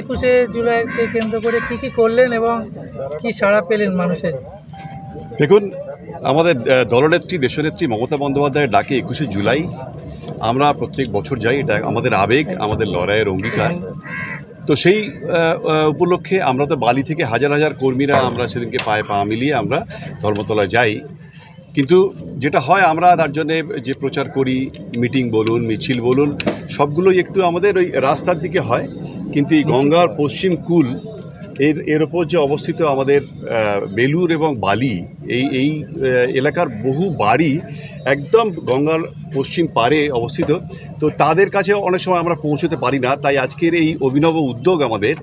একুশে জুলাইকে কেন্দ্র করে কি কি করলেন এবং কি সাড়া পেলেন মানুষের? দেখুন, আমাদের দলনেত্রী, দেশনেত্রী মমতা বন্দ্যোপাধ্যায়ের ডাকে একুশে জুলাই, আমরা প্রত্যেক বছর যাই, এটা আমাদের আবেগ, আমাদের লড়াইয়ের অঙ্গীকার। তো সেই উপলক্ষে আমরা তো বালি থেকে হাজার হাজার কর্মীরা আমরা সেদিনকে পায়ে পা মিলিয়ে আমরা ধর্মতলায় যাই। কিন্তু যেটা হয়, আমরা তার জন্যে যে প্রচার করি, মিটিং বলুন, মিছিল বলুন, সবগুলোই একটু আমাদের ওই রাস্তার দিকে হয়। কিন্তু এই গঙ্গার পশ্চিম কূল এর এর ওপর যে অবস্থিত আমাদের বেলুর এবং বালি এই এই এলাকার বহু বাড়ি একদম গঙ্গার পশ্চিম পারে অবস্থিত। তো তাদের কাছে অনেক সময় আমরা পৌঁছতে পারি না। তাই আজকের এই অভিনব উদ্যোগ আমাদের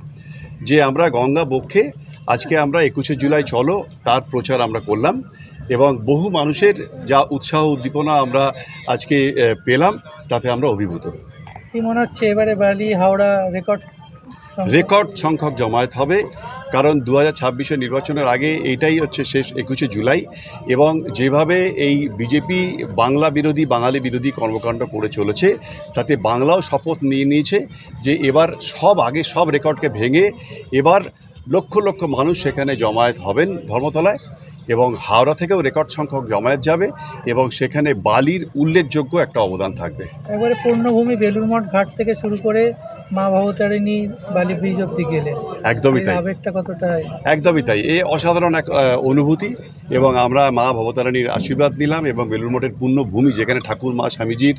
যে আমরা গঙ্গা বক্ষে আজকে আমরা একুশে জুলাই চলো তার প্রচার আমরা করলাম এবং বহু মানুষের যা উৎসাহ উদ্দীপনা আমরা আজকে পেলাম তাতে আমরা অভিভূত কি মনে হচ্ছে এবারে বালি হাওড়া রেকর্ড? রেকর্ড সংখ্যক জমায়েত হবে কারণ দু হাজার ছাব্বিশের নির্বাচনের আগে এইটাই হচ্ছে শেষ একুশে জুলাই এবং যেভাবে এই বিজেপি বাংলা বিরোধী বাঙালি বিরোধী কর্মকাণ্ড করে চলেছে তাতে বাংলাও শপথ নিয়ে নিয়েছে যে এবার সব আগে সব রেকর্ডকে ভেঙে এবার লক্ষ লক্ষ মানুষ সেখানে জমায়েত হবেন ধর্মতলায় এবং হাওড়া থেকেও রেকর্ড সংখ্যক জমায়েত যাবে এবং সেখানে বালির উল্লেখযোগ্য একটা অবদান থাকবে। একবারে পূর্ণভূমি বেলুরমঠ ঘাট থেকে শুরু করে মা ভবতারিণী বালি ব্রিজ অব্দি গেলেন। একদমই তাই। আবেগটা কতটাই? একদমই তাই। এ অসাধারণ এক অনুভূতি এবং আমরা মা ভবতারিণীর আশীর্বাদ নিলাম এবং বেলুর মঠের পূর্ণভূমি যেখানে ঠাকুর মা স্বামীজির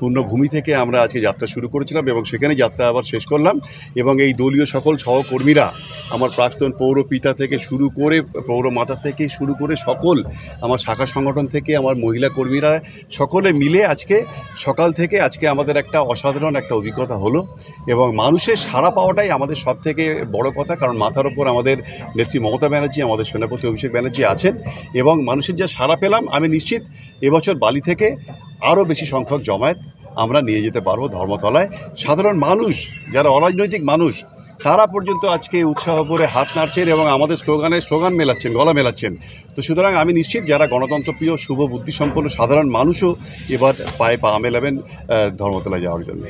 পূর্ণভূমি থেকে আমরা আজকে যাত্রা শুরু করেছিলাম এবং সেখানে যাত্রা আবার শেষ করলাম এবং এই দলীয় সকল সহকর্মীরা আমার প্রাক্তন পৌর পিতা থেকে শুরু করে, পৌর মাতা থেকে শুরু করে সকল আমার শাখা সংগঠন থেকে, আমার মহিলা কর্মীরা সকলে মিলে আজকে, সকাল থেকে আজকে আমাদের একটা অসাধারণ একটা অভিজ্ঞতা হলো এবং মানুষের সাড়া পাওয়াটাই আমাদের সব থেকে বড় কথা, কারণ মাথার ওপর আমাদের নেত্রী মমতা ব্যানার্জি, আমাদের সেনাপতি অভিষেক ব্যানার্জি আছেন এবং মানুষের যা সাড়া পেলাম, আমি নিশ্চিত এবছর বালি থেকে আরও বেশি সংখ্যক জমায়েত আমরা নিয়ে যেতে পারব ধর্মতলায়। সাধারণ মানুষ, যারা অরাজনৈতিক মানুষ তারা পর্যন্ত আজকে উৎসাহ করে হাত নাড়ছেন এবং আমাদের স্লোগানে স্লোগান মেলাচ্ছেন, গলা মেলাচ্ছেন। তো সুতরাং আমি নিশ্চিত যারা গণতন্ত্রপ্রিয় শুভ, বুদ্ধিসম্পন্ন, সাধারণ মানুষও এবার পায়ে পা মেলাবেন ধর্মতলায় যাওয়ার জন্য।